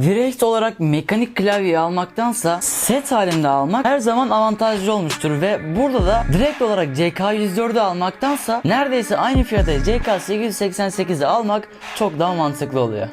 Direkt olarak mekanik klavyeyi almaktansa set halinde almak her zaman avantajlı olmuştur ve burada da direkt olarak CK104'ü almaktansa neredeyse aynı fiyata CK888'i almak çok daha mantıklı oluyor.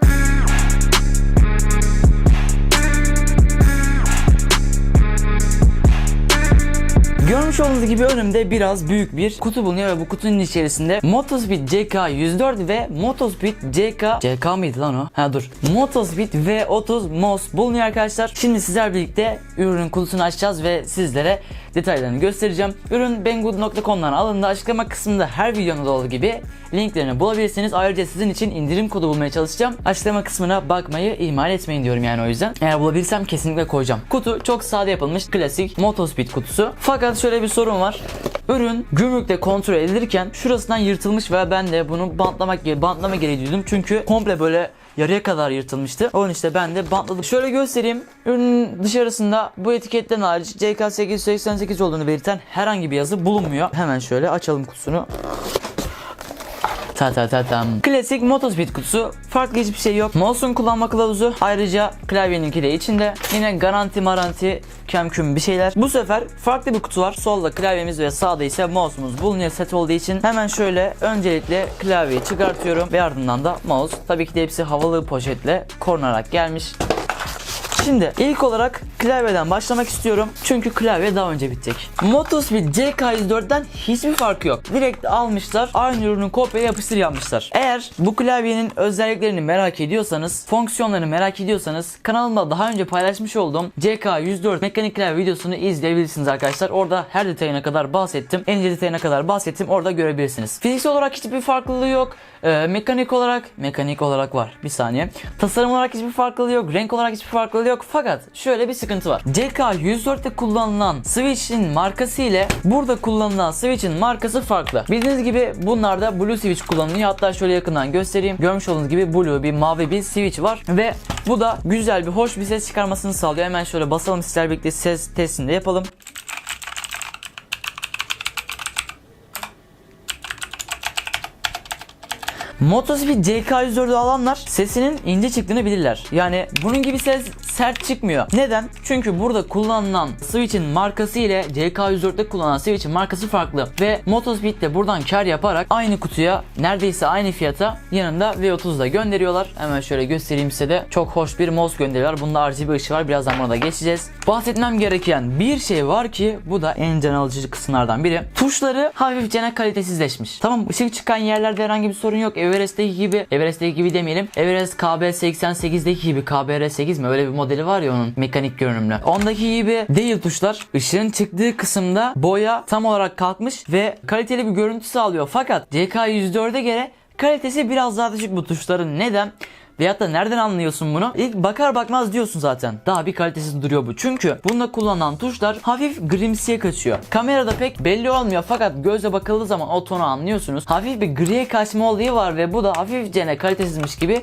Görmüş olduğunuz gibi önümde biraz büyük bir kutu bulunuyor ve bu kutunun içerisinde Motospeed CK104 ve Motospeed CK CK mıydı lan o? Ha dur. Motospeed V30 MOS bulunuyor arkadaşlar. Şimdi sizler birlikte ürünün kutusunu açacağız ve sizlere detaylarını göstereceğim. Ürün banggood.com'dan alındı. Açıklama kısmında her videonun olduğu gibi linklerini bulabilirsiniz. Ayrıca sizin için indirim kodu bulmaya çalışacağım. Açıklama kısmına bakmayı ihmal etmeyin diyorum yani o yüzden. Eğer bulabilirsem kesinlikle koyacağım. Kutu çok sade yapılmış klasik Motospeed kutusu. Fakat şöyle bir sorun var. Ürün gümrükte kontrol edilirken şurasından yırtılmış ve ben de bunu bantlamak bantlama gereği duydum. Çünkü komple böyle yarıya kadar yırtılmıştı. Onun işte ben de bantladım. Şöyle göstereyim. Ürünün dışarısında bu etiketten hariç CK888 olduğunu belirten herhangi bir yazı bulunmuyor. Hemen şöyle açalım kutusunu. Ta ta ta tam. Klasik Motospeed kutusu. Farklı hiçbir şey yok. Mouse'un kullanma kılavuzu. Ayrıca klavyeninki de içinde. Yine garanti maranti kemküm bir şeyler. Bu sefer farklı bir kutu var. Solda klavyemiz ve sağda ise mouse'umuz bulunuyor set olduğu için. Hemen şöyle öncelikle klavyeyi çıkartıyorum ve ardından da mouse. Tabii ki de hepsi havalı poşetle korunarak gelmiş. Şimdi ilk olarak klavyeden başlamak istiyorum. Çünkü klavye daha önce bitecek. Motospeed CK104'den hiçbir farkı yok. Direkt almışlar. Aynı ürünün kopya yapıştır yapmışlar. Eğer bu klavyenin özelliklerini merak ediyorsanız, fonksiyonlarını merak ediyorsanız kanalımda daha önce paylaşmış olduğum CK104 mekanik klavye videosunu izleyebilirsiniz arkadaşlar. Orada her detayına kadar bahsettim. En ince detayına kadar bahsettim. Orada görebilirsiniz. Fiziksel olarak hiçbir farklılığı yok. Ee, mekanik olarak mekanik olarak var. Bir saniye. Tasarım olarak hiçbir farklılığı yok. Renk olarak hiçbir farklılığı yok. Fakat şöyle bir sıkıntı var. CK104'te kullanılan Switch'in markası ile burada kullanılan Switch'in markası farklı. Bildiğiniz gibi bunlarda Blue Switch kullanılıyor. Hatta şöyle yakından göstereyim. Görmüş olduğunuz gibi Blue bir mavi bir Switch var ve bu da güzel bir hoş bir ses çıkarmasını sağlıyor. Hemen şöyle basalım sizler birlikte ses testini de yapalım. Motospeed CK104'ü alanlar sesinin ince çıktığını bilirler. Yani bunun gibi ses sert çıkmıyor. Neden? Çünkü burada kullanılan Switch'in markası ile CK104'te kullanılan Switch'in markası farklı. Ve Motospeed de buradan kar yaparak aynı kutuya neredeyse aynı fiyata yanında V30 da gönderiyorlar. Hemen şöyle göstereyim size de. Çok hoş bir mouse gönderiyorlar. Bunda RGB ışığı var. Birazdan buna da geçeceğiz. Bahsetmem gereken bir şey var ki bu da en can alıcı kısımlardan biri. Tuşları hafifçe kalitesizleşmiş. Tamam ışık çıkan yerlerde herhangi bir sorun yok. Everest'teki gibi, Everest'teki gibi demeyelim. Everest KB88'deki gibi KBR8 mi? Öyle bir modeli var ya onun mekanik görünümlü. Ondaki gibi değil tuşlar. Işığın çıktığı kısımda boya tam olarak kalkmış ve kaliteli bir görüntü sağlıyor. Fakat CK104'e göre kalitesi biraz daha düşük bu tuşların. Neden? Veyahut da nereden anlıyorsun bunu? İlk bakar bakmaz diyorsun zaten. Daha bir kalitesiz duruyor bu. Çünkü bunda kullanılan tuşlar hafif grimsiye kaçıyor. Kamerada pek belli olmuyor fakat gözle bakıldığı zaman o tonu anlıyorsunuz. Hafif bir griye kaçma olayı var ve bu da hafifçe kalitesizmiş gibi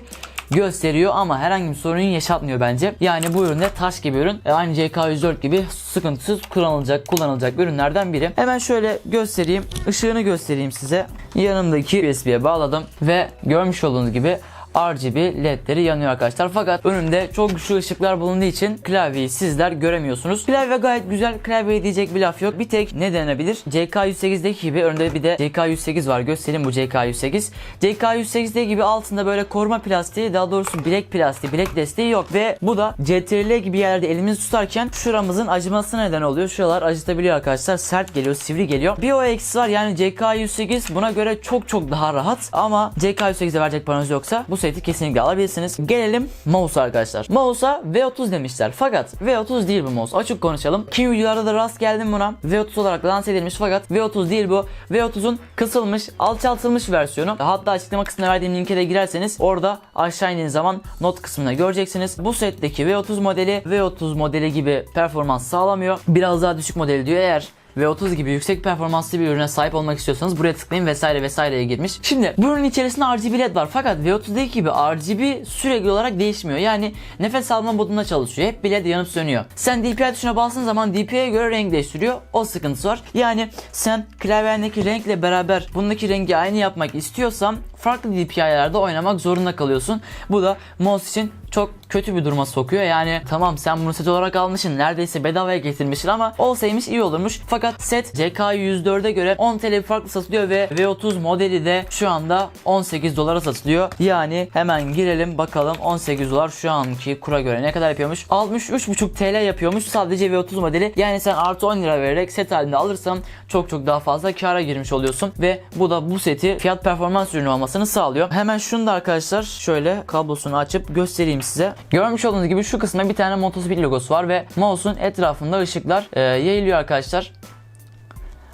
gösteriyor ama herhangi bir sorun yaşatmıyor bence. Yani bu üründe taş gibi ürün. E, aynı CK104 gibi sıkıntısız kullanılacak, kullanılacak ürünlerden biri. Hemen şöyle göstereyim. Işığını göstereyim size. Yanımdaki USB'ye bağladım ve görmüş olduğunuz gibi RGB ledleri yanıyor arkadaşlar. Fakat önünde çok güçlü ışıklar bulunduğu için klavyeyi sizler göremiyorsunuz. Klavye gayet güzel. Klavyeye diyecek bir laf yok. Bir tek ne denebilir? CK108'deki gibi önünde bir de CK108 var. Göstereyim bu CK108. CK108'deki gibi altında böyle koruma plastiği daha doğrusu bilek plastiği, bilek desteği yok ve bu da CTRL gibi yerlerde elimizi tutarken şuramızın acımasına neden oluyor. Şuralar acıtabiliyor arkadaşlar. Sert geliyor, sivri geliyor. Bir o eksi var yani CK108 buna göre çok çok daha rahat ama CK108'e verecek paranız yoksa bu seti kesinlikle alabilirsiniz. Gelelim mouse arkadaşlar. Mouse'a V30 demişler. Fakat V30 değil bu mouse. Açık konuşalım. Kim videolarda da rast geldim buna. V30 olarak lanse edilmiş fakat V30 değil bu. V30'un kısılmış, alçaltılmış versiyonu. Hatta açıklama kısmına verdiğim linke de girerseniz orada aşağı indiğiniz zaman not kısmına göreceksiniz. Bu setteki V30 modeli V30 modeli gibi performans sağlamıyor. Biraz daha düşük modeli diyor. Eğer ve 30 gibi yüksek performanslı bir ürüne sahip olmak istiyorsanız buraya tıklayın vesaire vesaireye girmiş. Şimdi bu ürünün içerisinde RGB led var fakat V30'daki gibi RGB sürekli olarak değişmiyor. Yani nefes alma modunda çalışıyor. Hep bir led yanıp sönüyor. Sen DPI tuşuna bastığın zaman DPI'ye göre renk değiştiriyor. O sıkıntısı var. Yani sen klavyendeki renkle beraber bundaki rengi aynı yapmak istiyorsan farklı DPI'lerde oynamak zorunda kalıyorsun. Bu da mouse için çok kötü bir duruma sokuyor. Yani tamam sen bunu set olarak almışsın neredeyse bedavaya getirmişsin ama olsaymış iyi olurmuş. Fakat set CK104'e göre 10 TL farklı satılıyor ve V30 modeli de şu anda 18 dolara satılıyor. Yani hemen girelim bakalım 18 dolar şu anki kura göre ne kadar yapıyormuş? 63,5 TL yapıyormuş sadece V30 modeli. Yani sen artı 10 lira vererek set halinde alırsan çok çok daha fazla kara girmiş oluyorsun ve bu da bu seti fiyat performans ürünü olmasını sağlıyor. Hemen şunu da arkadaşlar şöyle kablosunu açıp göstereyim size. Görmüş olduğunuz gibi şu kısımda bir tane motosiklet logosu var ve mouse'un etrafında ışıklar e, yayılıyor arkadaşlar.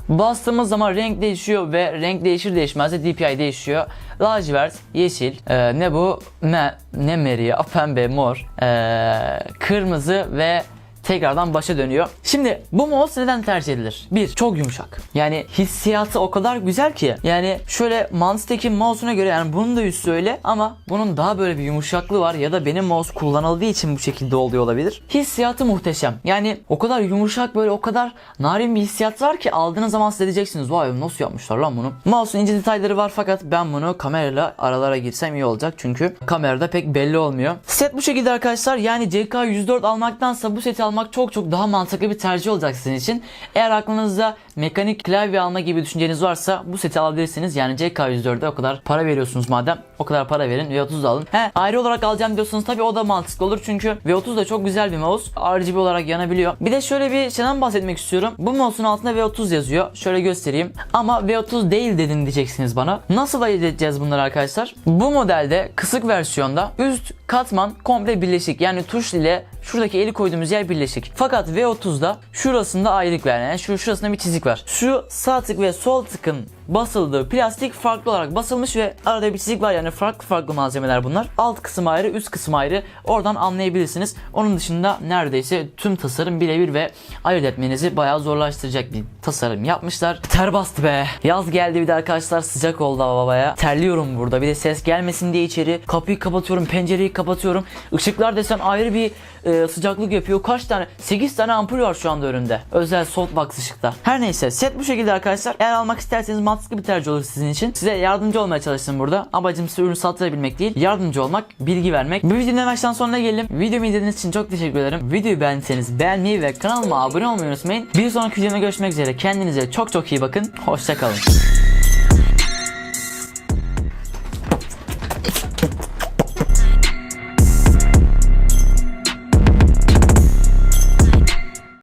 Bastığımız zaman renk değişiyor ve renk değişir değişmez de DPI değişiyor. Lacivert, yeşil, e, ne bu? Me, ne meri ya? Pembe, mor, e, kırmızı ve tekrardan başa dönüyor. Şimdi bu mouse neden tercih edilir? Bir, çok yumuşak. Yani hissiyatı o kadar güzel ki. Yani şöyle Monster'daki mouse'una göre yani bunun da üstü öyle ama bunun daha böyle bir yumuşaklığı var ya da benim mouse kullanıldığı için bu şekilde oluyor olabilir. Hissiyatı muhteşem. Yani o kadar yumuşak böyle o kadar narin bir hissiyat var ki aldığınız zaman siz diyeceksiniz vay nasıl yapmışlar lan bunu. Mouse'un ince detayları var fakat ben bunu kamerayla aralara girsem iyi olacak çünkü kamerada pek belli olmuyor. Set bu şekilde arkadaşlar yani CK104 almaktansa bu seti almak çok çok daha mantıklı bir tercih olacak sizin için. Eğer aklınızda mekanik klavye alma gibi düşünceniz varsa bu seti alabilirsiniz. Yani CK104'e o kadar para veriyorsunuz madem o kadar para verin V30 da alın. He ayrı olarak alacağım diyorsanız tabii o da mantıklı olur çünkü V30 da çok güzel bir mouse. RGB olarak yanabiliyor. Bir de şöyle bir şeyden bahsetmek istiyorum. Bu mouse'un altında V30 yazıyor. Şöyle göstereyim. Ama V30 değil dedin diyeceksiniz bana. Nasıl ayırt edeceğiz bunları arkadaşlar? Bu modelde kısık versiyonda üst katman komple birleşik. Yani tuş ile şuradaki eli koyduğumuz yer birleşik. Fakat V30'da şurasında ayrılık var. Yani şu şurasında bir çizik var. Şu sağ tık ve sol tıkın basıldığı plastik farklı olarak basılmış ve arada bir çizik var yani farklı farklı malzemeler bunlar. Alt kısım ayrı, üst kısım ayrı. Oradan anlayabilirsiniz. Onun dışında neredeyse tüm tasarım birebir ve ayırt etmenizi bayağı zorlaştıracak bir tasarım yapmışlar. Ter bastı be. Yaz geldi bir de arkadaşlar sıcak oldu havaya. Terliyorum burada. Bir de ses gelmesin diye içeri kapıyı kapatıyorum, pencereyi kapatıyorum. Işıklar desen ayrı bir e, sıcaklık yapıyor. Kaç tane? 8 tane ampul var şu anda önümde. Özel softbox ışıkta. Her neyse set bu şekilde arkadaşlar. Eğer almak isterseniz mantıklı bir tercih olur sizin için. Size yardımcı olmaya çalıştım burada. Amacım size ürünü sattırabilmek değil. Yardımcı olmak, bilgi vermek. Bu videonun yavaştan sonuna gelelim. Videomu izlediğiniz için çok teşekkür ederim. Videoyu beğendiyseniz beğenmeyi ve kanalıma abone olmayı unutmayın. Bir sonraki videomda görüşmek üzere. Kendinize çok çok iyi bakın. Hoşçakalın.